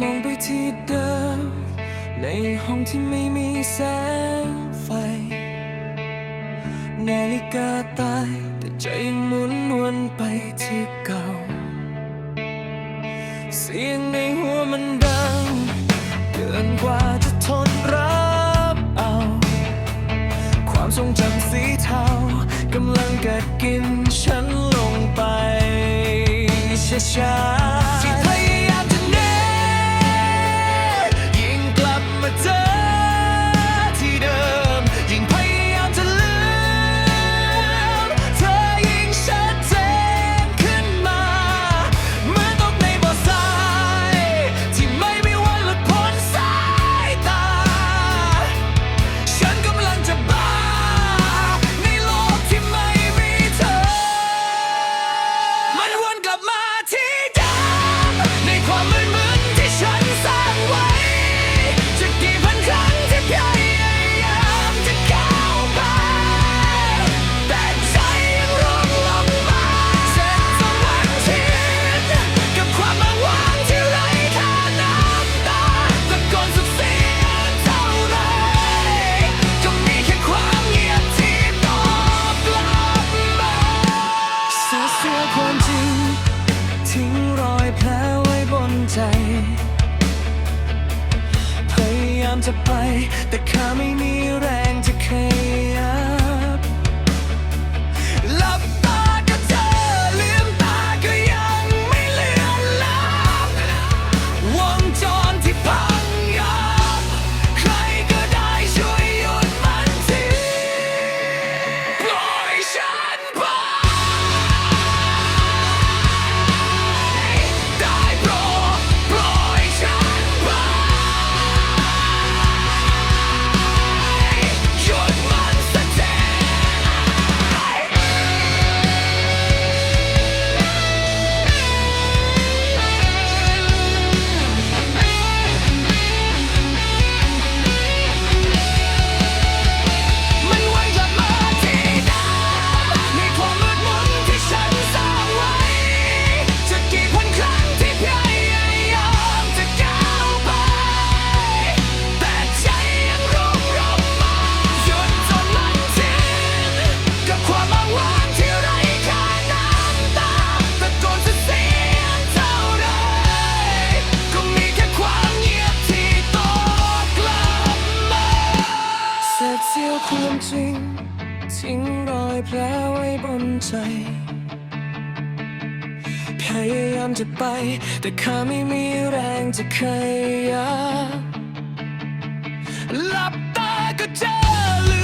มองไปที่เดิม ในห้องที่ไม่มีแสงไฟ นาฬิกาตาย แต่ใจยังมุนวนไปที่เก่า เสียงในหัวมันดัง เกินกว่าจะทนรับเอา ความทรงจำสีเทากำลังกัดกินฉันลงไปช้าๆ ใจพยายามจะไปแต่ข้าไม่มี ความจริง ทิ้งรอยแผลไว้บนใจ พยายามจะไป แต่ข้าไม่มีแรงจะขยับหลับตาก็เจอ